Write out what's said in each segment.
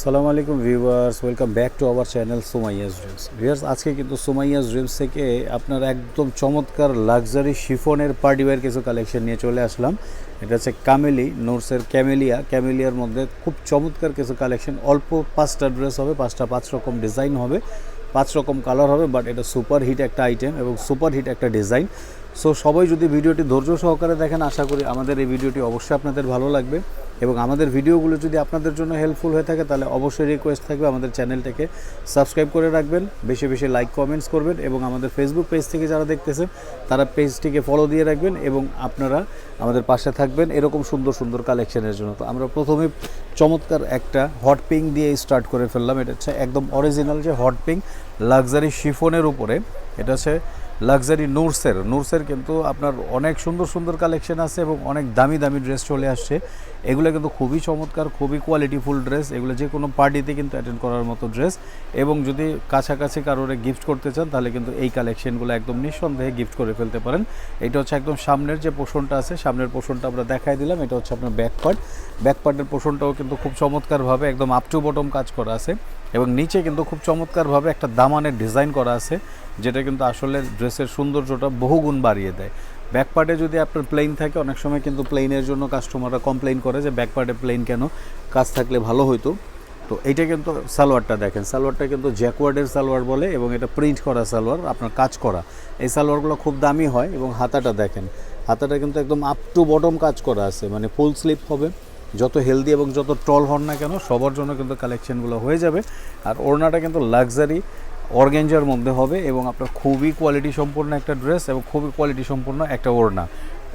সালামু আলাইকুম viewers, welcome back to our channel Somaiya's dreams. Viewers, আজকে কিন্তু সোমাইয়াস ড্রিমস থেকে আপনার একদম চমৎকার লাক্সারি শিফনের পার্টিওয়ার কিছু কালেকশন নিয়ে চলে আসলাম। এটা হচ্ছে কামেলি, নোটসের ক্যামেলিয়া। ক্যামেলিয়ার মধ্যে খুব চমৎকার কিছু কালেকশন অল্প পাঁচটা ড্রেস হবে, পাঁচটা পাঁচ রকম ডিজাইন হবে, পাঁচ রকম কালার হবে বাট এটা সুপার হিট একটা আইটেম এবং সুপার হিট একটা ডিজাইন সো সবাই যদি ভিডিওটি ধৈর্য সহকারে দেখেন, আশা করি আমাদের এই ভিডিওটি অবশ্যই আপনাদের ভালো লাগবে। এবং আমাদের ভিডিওগুলো যদি আপনাদের জন্য হেল্পফুল হয়ে থাকে, তাহলে অবশ্যই রিকোয়েস্ট থাকবে আমাদের চ্যানেলটাকে সাবস্ক্রাইব করে রাখবেন, বেশি বেশি লাইক কমেন্টস করবেন এবং আমাদের ফেসবুক পেজ থেকে যারা দেখতেছেন, তারা পেজটিকে ফলো দিয়ে রাখবেন এবং আপনারা আমাদের পাশে থাকবেন এরকম সুন্দর সুন্দর কালেকশনের জন্য। তো আমরা প্রথমে চমৎকার একটা হট পিঙ্ক দিয়ে স্টার্ট করে ফেললাম। এটা হচ্ছে একদম অরিজিনাল যে হট পিঙ্ক লাক্সারি শিফনের উপরে। এটা হচ্ছে লাক্সারি নুরসের নুরসের কিন্তু আপনার অনেক সুন্দর সুন্দর কালেকশন আছে এবং অনেক দামি দামি ড্রেস চলে আসছে। এগুলো কিন্তু খুবই চমৎকার, খুবই কোয়ালিটিফুল ড্রেস এগুলো যে কোনো পার্টিতে কিন্তু অ্যাটেন্ড করার মতো ড্রেস এবং যদি কাছাকাছি কারোরে গিফট করতে চান, তাহলে কিন্তু এই কালেকশনগুলো একদম নিঃসন্দেহে গিফট করে ফেলতে পারেন। এটা হচ্ছে একদম সামনের যে পোষণটা আছে, সামনের পোষণটা আমরা দেখাই দিলাম। এটা হচ্ছে আপনার ব্যাক পার্ট ব্যাক পার্টের পোষণটাও কিন্তু খুব চমৎকারভাবে একদম আপ টু বটম কাজ করা আছে। এবং নিচে কিন্তু খুব চমৎকারভাবে একটা দামানের ডিজাইন করা আছে, যেটা কিন্তু আসলে ড্রেসের সৌন্দর্যটা বহুগুণ বাড়িয়ে দেয়। ব্যাক পার্টে যদি আপনার প্লেন থাকে, অনেক সময় কিন্তু প্লেনের জন্য কাস্টমাররা কমপ্লেন করে যে ব্যাক পার্টে প্লেন কেন? কাজ থাকলে ভালো হতো তো এইটা কিন্তু সালোয়ারটা দেখেন। সালোয়ারটা কিন্তু জ্যাকওয়ার্ডের সালোয়ার বলে এবং এটা প্রিন্ট করা সালোয়ার, আপনার কাজ করা। এই সালোয়ারগুলো খুব দামি হয় এবং হাতাটা দেখেন। হাতাটা কিন্তু একদম আপ টু বটম কাজ করা আছে মানে ফুল স্লিপ হবে। যত হেলদি এবং যত টল হন না কেন, সবার জন্য কিন্তু কালেকশনগুলো হয়ে যাবে। আর ওড়নাটা কিন্তু লাক্সারি অর্গেঞ্জার মধ্যে হবে এবং আপনার খুবই কোয়ালিটি সম্পূর্ণ একটা ড্রেস এবং খুবই কোয়ালিটি সম্পূর্ণ একটা ওড়না।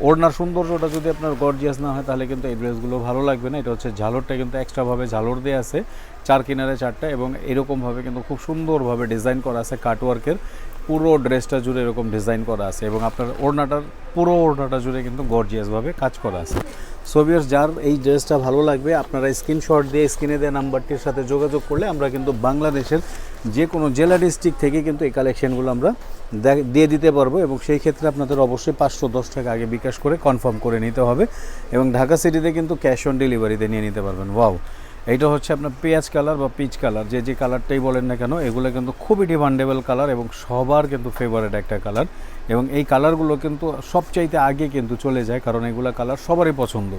ওড়নার সৌন্দর্যটা যদি আপনার গর্জিয়াস না হয়, তাহলে কিন্তু এই ড্রেসগুলো ভালো লাগবে না। এটা হচ্ছে ঝালরটা কিন্তু এক্সট্রাভাবে ঝালর দিয়ে আছে, চার কিনারে চারটা এবং এরকমভাবে কিন্তু খুব সুন্দরভাবে ডিজাইন করা আছে কাটওয়ার্কের পুরো ড্রেসটা জুড়ে এরকম ডিজাইন করা আছে এবং আপনার ওড়নাটার পুরো ওড়নাটা জুড়ে কিন্তু গর্জিয়াসভাবে কাজ করা আছে। সোভিয়ার্স যার এই ড্রেসটা ভালো লাগবে, আপনারা স্ক্রিনশট দিয়ে স্ক্রিনে দেওয়া নাম্বারটির সাথে যোগাযোগ করলে আমরা কিন্তু বাংলাদেশের যে কোনো জেলা ডিস্ট্রিক্ট থেকে কিন্তু এই কালেকশনগুলো আমরা দিয়ে দিতে পারব এবং সেই ক্ষেত্রে আপনাদের অবশ্যই পাঁচশো দশ টাকা আগে বিকাশ করে কনফার্ম করে নিতে হবে এবং ঢাকা সিটিতে কিন্তু ক্যাশ অন ডেলিভারিতে নিয়ে নিতে পারবেন। ওয়াও এইটা হচ্ছে আপনার পেঁয়াজ কালার বা পিচ কালার, যে যে কালারটাই বলেন না কেন, এগুলো কিন্তু খুবই ডিমান্ডেবল কালার এবং সবার কিন্তু ফেভারেট একটা কালার। এবং এই কালারগুলো কিন্তু সবচাইতে আগে কিন্তু চলে যায়, কারণ এগুলো কালার সবারই পছন্দ।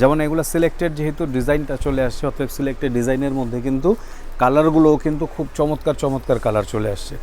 যেমন এগুলো সিলেক্টেড যেহেতু ডিজাইনটা চলে আসছে অর্থাৎ সিলেক্টেড ডিজাইনের মধ্যে কিন্তু কালারগুলোও কিন্তু খুব চমৎকার চমৎকার কালার চলে আসছে।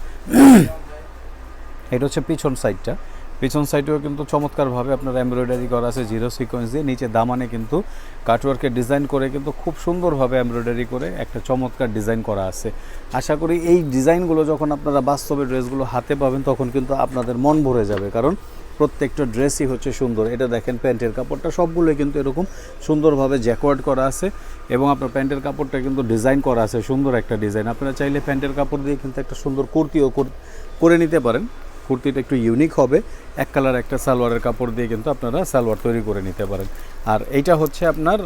এটা হচ্ছে পিছন সাইডটা পিছন সাইডেও কিন্তু চমৎকারভাবে আপনার এমব্রয়ডারি করা আছে জিরো সিকোয়েন্স দিয়ে, নিচে দামানে কিন্তু কাটওয়ার্কের ডিজাইন করে কিন্তু খুব সুন্দরভাবে এমব্রয়ডারি করে একটা চমৎকার ডিজাইন করা আছে। আশা করি এই ডিজাইনগুলো যখন আপনারা বাস্তবে ড্রেসগুলো হাতে পাবেন, তখন কিন্তু আপনাদের মন ভরে যাবে। কারণ প্রত্যেকটা ড্রেসই হচ্ছে সুন্দর। এটা দেখেন প্যান্টের কাপড়টা সবগুলোই কিন্তু এরকম সুন্দরভাবে জ্যাকওয়ার্ড করা আছে এবং আপনার প্যান্টের কাপড়টা কিন্তু ডিজাইন করা আছে, সুন্দর একটা ডিজাইন আপনারা চাইলে প্যান্টের কাপড় দিয়ে কিন্তু একটা সুন্দর কুর্তিও কর- করে নিতে পারেন। কুর্তিটা একটু ইউনিক হবে। এক কালার একটা সালোয়ারের কাপড় দিয়ে কিন্তু আপনারা সালোয়ার তৈরি করে নিতে পারেন। আর এইটা হচ্ছে আপনার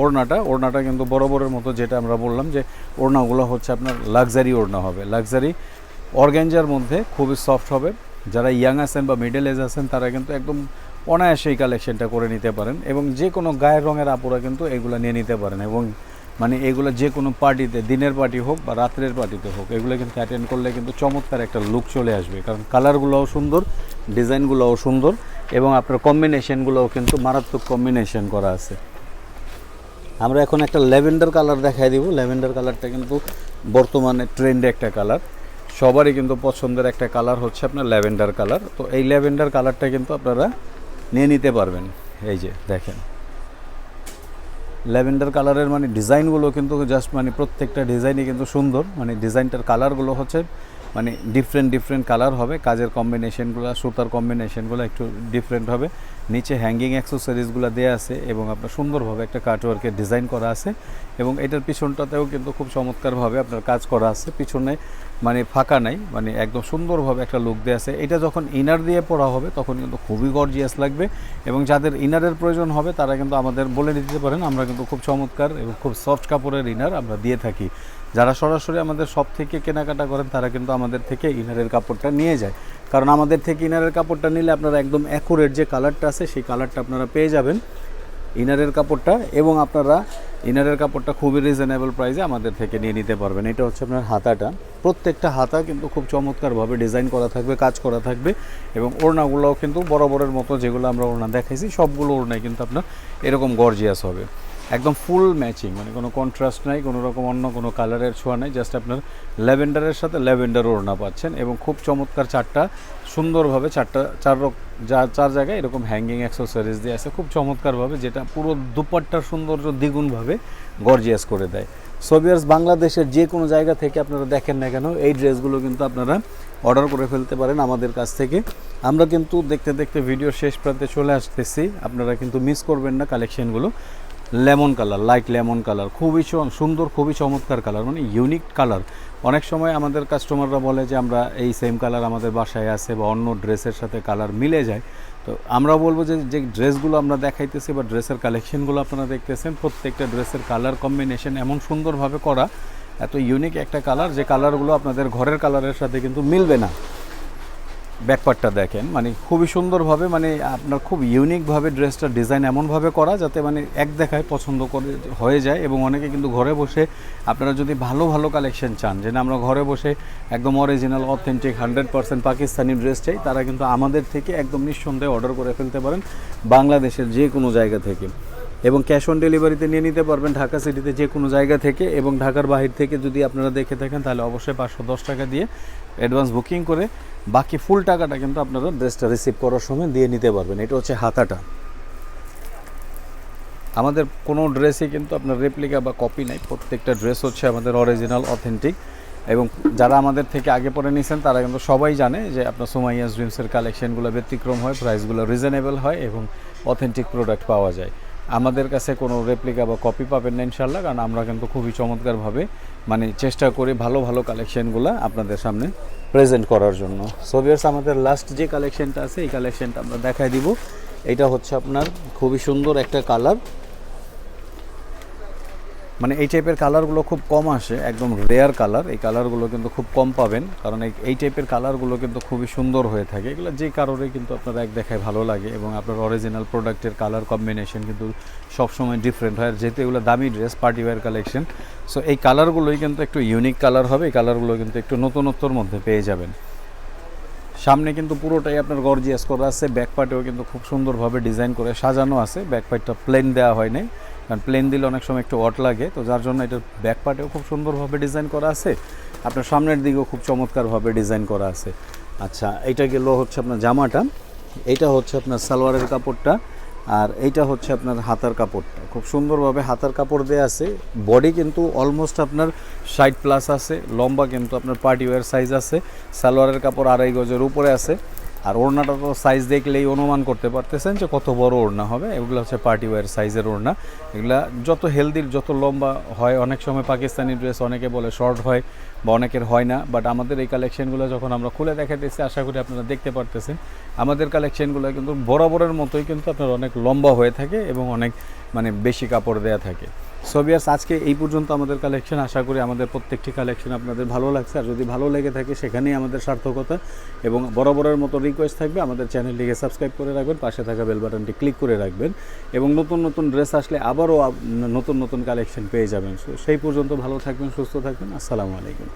ওড়নাটা। ওড়নাটা কিন্তু বরাবরের মতো যেটা আমরা বললাম যে ওড়নাগুলো হচ্ছে আপনার লাক্সারি ওড়না হবে। লাক্সারি অর্গ্যাঞ্জার মধ্যে খুবই সফট হবে। যারা ইয়াং আছেন বা মিডল এজ আছেন, তারা কিন্তু একদম অনায়াসে এই কালেকশনটা করে নিতে পারেন এবং যে কোনো গায়ের রঙের আপুরা কিন্তু এগুলো নিয়ে নিতে পারেন এবং মানে এগুলো যে কোনো পার্টিতে, দিনের পার্টি হোক বা রাত্রের পার্টিতে হোক, এগুলো কিন্তু অ্যাটেন্ড করলে কিন্তু চমৎকার একটা লুক চলে আসবে। কারণ কালারগুলোও সুন্দর ডিজাইনগুলোও সুন্দর এবং আপনার কম্বিনেশনগুলোও কিন্তু মারাত্মক কম্বিনেশন করা আছে। আমরা এখন একটা ল্যাভেন্ডার কালার দেখাই দিব। ল্যাভেন্ডার কালারটা কিন্তু বর্তমানে ট্রেন্ডে একটা কালার সবারই কিন্তু পছন্দের একটা কালার হচ্ছে আপনার ল্যাভেন্ডার কালার তো এই ল্যাভেন্ডার কালারটা কিন্তু আপনারা নিয়ে নিতে পারবেন। এই যে, দেখেন। ল্যাভেন্ডার কালারের মানে ডিজাইনগুলো কিন্তু জাস্ট মানে প্রত্যেকটা ডিজাইনই কিন্তু সুন্দর। মানে ডিজাইনটার কালারগুলো হচ্ছে মানে ডিফারেন্ট ডিফারেন্ট কালার হবে। কাজের কম্বিনেশনগুলো সুতার কম্বিনেশনগুলো একটু ডিফারেন্ট হবে। নিচে হ্যাঙ্গিং অ্যাক্সেসরিজগুলো দেওয়া আছে এবং আপনার সুন্দরভাবে একটা কাটওয়ার্কের ডিজাইন করা আছে এবং এটার পিছনটাতেও কিন্তু খুব চমৎকারভাবে আপনার কাজ করা আছে। পিছনে মানে ফাঁকা নাই মানে একদম সুন্দরভাবে একটা লুক দেওয়া আছে। এটা যখন ইনার দিয়ে পরা হবে, তখন কিন্তু খুবই গর্জিয়াস লাগবে। এবং যাদের ইনারের প্রয়োজন হবে, তারা কিন্তু আমাদের বলে দিতে পারেন, আমরা কিন্তু খুব চমৎকার এবং খুব সফট কাপড়ের ইনার আমরা দিয়ে থাকি। যারা সরাসরি আমাদের সব থেকে কেনাকাটা করেন, তারা কিন্তু আমাদের থেকে ইনারের কাপড়টা নিয়ে যায়। কারণ আমাদের থেকে ইনারের কাপড়টা নিলে আপনারা একদম অ্যাকুরেট যে কালারটা আছে, সেই কালারটা আপনারা পেয়ে যাবেন। ইনারের কাপড়টা এবং আপনারা ইনারের কাপড়টা খুবই রিজনেবল প্রাইসে আমাদের থেকে নিয়ে নিতে পারবেন। এটা হচ্ছে আপনার হাতাটা। প্রত্যেকটা হাতা কিন্তু খুব চমৎকারভাবে ডিজাইন করা থাকবে, কাজ করা থাকবে এবং ওড়নাগুলোও কিন্তু বরাবরের মতো যেগুলো আমরা ওড়না দেখাইছি, সবগুলো ওড়নায় কিন্তু আপনার এরকম গর্জিয়াস হবে। একদম ফুল ম্যাচিং মানে কোনো কন্ট্রাস্ট নাই, কোনো রকম অন্য কোনো কালারের ছোঁয়া নাই জাস্ট আপনার ল্যাভেন্ডারের সাথে ল্যাভেন্ডার ওড়না পাচ্ছেন এবং খুব চমৎকার চারটা, সুন্দরভাবে চারটা, চার রক- যা, চার জায়গায় এরকম হ্যাঙ্গিং অ্যাক্সেসরিজ দিয়ে আছে, খুব চমৎকারভাবে যেটা পুরো দুপাট্টার সৌন্দর্য দ্বিগুণভাবে গর্জিয়াস করে দেয়। সোভিয়ার্স বাংলাদেশের যে কোনো জায়গা থেকে আপনারা দেখেন না কেন, এই ড্রেসগুলো কিন্তু আপনারা অর্ডার করে ফেলতে পারেন আমাদের কাছ থেকে। আমরা কিন্তু দেখতে দেখতে ভিডিও শেষ প্রান্তে চলে আসতেছি, আপনারা কিন্তু মিস করবেন না কালেকশনগুলো lemon colour, light lemon colour, খুবই সুন্দর, খুবই চমৎকার কালার মানে ইউনিক কালার। অনেক সময় আমাদের কাস্টমাররা বলে যে, আমরা এই সেম কালার আমাদের বাসায় আছে বা অন্য ড্রেসের সাথে কালার মিলে যায়। তো আমরা বলব যে যে ড্রেসগুলো আমরা দেখাইতেছি বা ড্রেসের কালেকশনগুলো আপনারা দেখতেছেন, প্রত্যেকটা ড্রেসের কালার কম্বিনেশন এমন সুন্দরভাবে করা, এত ইউনিক একটা কালার যে কালারগুলো আপনাদের ঘরের কালারের সাথে কিন্তু মিলবে না। ব্যাকপার্টটা দেখেন মানে খুবই সুন্দরভাবে মানে আপনার খুব ইউনিকভাবে ড্রেসটা ডিজাইন এমনভাবে করা যাতে মানে এক দেখায় পছন্দ করে, হয়ে যায় এবং অনেকে কিন্তু ঘরে বসে আপনারা যদি ভালো ভালো কালেকশন চান যে আমরা ঘরে বসে একদম original authentic hundred percent Pakistani dress চাই, তারা কিন্তু আমাদের থেকে একদম নিঃসন্দেহে অর্ডার করে ফেলতে পারেন বাংলাদেশের যে কোনো জায়গা থেকে। এবং ক্যাশ অন ডেলিভারিতে নিয়ে নিতে পারবেন ঢাকা সিটিতে যে কোনো জায়গা থেকে এবং ঢাকার বাহির থেকে যদি আপনারা দেখে থাকেন, তাহলে অবশ্যই পাঁচশো দশ টাকা দিয়ে অ্যাডভান্স বুকিং করে বাকি ফুল টাকাটা কিন্তু আপনারা ড্রেসটা রিসিভ করার সময় দিয়ে নিতে পারবেন। এটা হচ্ছে হাতাটা। আমাদের কোনো ড্রেসই কিন্তু আপনার রেপ্লিকা বা কপি নাই। প্রত্যেকটা ড্রেস হচ্ছে আমাদের অরিজিনাল অথেন্টিক এবং যারা আমাদের থেকে আগে পরে নিয়েছেন তারা কিন্তু সবাই জানে যে আপনার সোমাইয়াস ড্রিমসের কালেকশনগুলো ব্যতিক্রম হয় প্রাইসগুলো রিজনেবল হয় এবং অথেন্টিক প্রোডাক্ট পাওয়া যায়। আমাদের কাছে কোনো রেপ্লিকা বা কপি পাবেন না ইনশাল্লাহ কারণ আমরা কিন্তু খুবই চমৎকারভাবে মানে চেষ্টা করি ভালো ভালো কালেকশনগুলো আপনাদের সামনে প্রেজেন্ট করার জন্য। সোভিয়ার্স আমাদের লাস্ট যে কালেকশনটা আছে, এই কালেকশনটা আমরা দেখাই দিব। এটা হচ্ছে আপনার খুবই সুন্দর একটা কালার মানে এই টাইপের কালারগুলো খুব কম আসে, একদম রেয়ার কালার এই কালারগুলো কিন্তু খুব কম পাবেন। কারণ এই টাইপের কালারগুলো কিন্তু খুবই সুন্দর হয়ে থাকে। এগুলো যে কারণে কিন্তু আপনারা এক দেখায় ভালো লাগে এবং আপনার অরিজিনাল প্রোডাক্টের কালার কম্বিনেশন কিন্তু সবসময় ডিফারেন্ট হয়। যেহেতু এগুলো দামি dress party wear collection so এই কালারগুলোই কিন্তু একটু ইউনিক কালার হবে, এই কালারগুলো কিন্তু একটু নতুনত্বর মধ্যে পেয়ে যাবেন। সামনে কিন্তু পুরোটাই আপনার গর্জিয়াস করা আছে ব্যাক পার্টেও কিন্তু খুব সুন্দরভাবে ডিজাইন করে সাজানো আছে ব্যাক পার্টটা প্লেন দেওয়া হয় নাই। কারণ প্লেন দিলে অনেক সময় একটু অট লাগে, তো যার জন্য এটার ব্যাক পার্টেও খুব সুন্দরভাবে ডিজাইন করা আছে। আপনার সামনের দিকেও খুব চমৎকারভাবে ডিজাইন করা আছে। আচ্ছা এইটা গেল হচ্ছে আপনার জামাটা। এইটা হচ্ছে আপনার সালোয়ারের কাপড়টা আর এইটা হচ্ছে আপনার হাতার কাপড়টা। খুব সুন্দরভাবে হাতার কাপড় দেওয়া আছে। বডি কিন্তু অলমোস্ট আপনার ষাট প্লাস আছে। লম্বা কিন্তু আপনার পার্টি ওয়্যার সাইজ আছে। সালোয়ারের কাপড় আড়াই গজের উপরে আছে। আর ওড়নাটা তো সাইজ দেখলেই অনুমান করতে পারতেছেন যে কত বড় ওড়না হবে। এগুলো হচ্ছে পার্টি ওয়ার সাইজের ওড়না। এগুলা যত হেলদির যত লম্বা হয়, অনেক সময় পাকিস্তানি ড্রেস অনেকে বলে শর্ট হয় বা অনেকের হয় না বাট আমাদের এই কালেকশনগুলো যখন আমরা খুলে দেখাতেছি আশা করি আপনারা দেখতে পারতেছেন। আমাদের কালেকশনগুলো কিন্তু বরাবরের মতোই কিন্তু আপনার অনেক লম্বা হয়ে থাকে এবং অনেক মানে বেশি কাপড় দেয়া থাকে। সোভিয়ার্স আজকে এই পর্যন্ত আমাদের কালেকশন আশা করি আমাদের প্রত্যেকটি কালেকশন আপনাদের ভালো লাগছে। আর যদি ভালো লেগে থাকে, সেখানেই আমাদের সার্থকতা এবং বরাবরের মতো রিকোয়েস্ট থাকবে। আমাদের চ্যানেলটিকে সাবস্ক্রাইব করে রাখবেন, পাশে থাকা বেল বাটনটি ক্লিক করে রাখবেন এবং নতুন নতুন ড্রেস আসলে আবারও নতুন নতুন কালেকশন পেয়ে যাবেন। সেই পর্যন্ত ভালো থাকবেন, সুস্থ থাকবেন। আসসালামু আলাইকুম।